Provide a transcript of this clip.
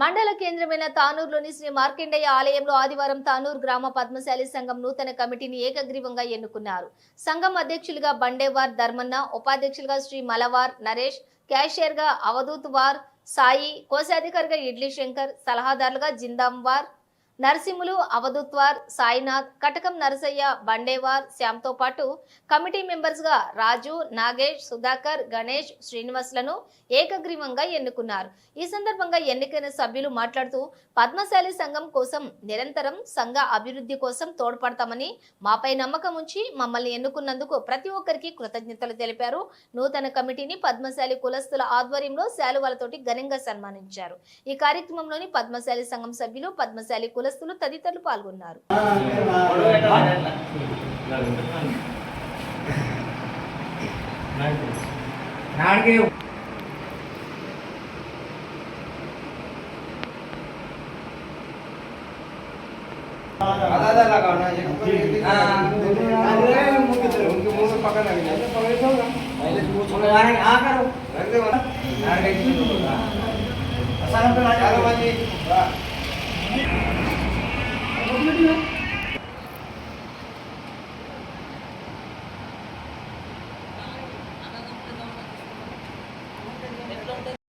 మండల కేంద్రమైన తానూరులోని శ్రీ మార్కండేయ ఆలయంలో ఆదివారం తానూరు గ్రామ పద్మశాలి సంఘం నూతన కమిటీని ఏకగ్రీవంగా ఎన్నుకున్నారు. సంఘం అధ్యక్షులుగా బండేవార్ ధర్మన్న ఉపాధ్యక్షులుగా శ్రీ మలవార్ నరేష్ క్యాషియర్గా అవధూత్ వార్ సాయి కోశాధికారిగా ఇడ్లీ శంకర్ సలహాదారులుగా జిందాంవార్ నరసింహులు అవధూత్వార్ సాయినాథ్ కటకం నరసయ్య బండేవార్ శ్యామ్తో పాటు కమిటీ మెంబర్స్గా రాజు నాగేష్ సుధాకర్ గణేష్ శ్రీనివాసులను ఏకగ్రీవంగా ఎన్నుకున్నారు. ఈ సందర్భంగా ఎన్నికైన సభ్యులు మాట్లాడుతూ పద్మశాలి సంఘం కోసం నిరంతరం సంఘ అభివృద్ధి కోసం తోడ్పడతామని మాపై నమ్మకం ఉంచి మమ్మల్ని ఎన్నుకున్నందుకు ప్రతి ఒక్కరికి కృతజ్ఞతలు తెలిపారు. నూతన కమిటీని పద్మశాలి కులస్తుల ఆధ్వర్యంలో శాలువాలతోటి ఘనంగా సన్మానించారు. ఈ కార్యక్రమంలోని పద్మశాలి సంఘం సభ్యులు పద్మశాలి కుల కులస్తులు తదితరులు పాల్గొన్నారు. నాడికి ఆకరు చాలా మంది Thank you.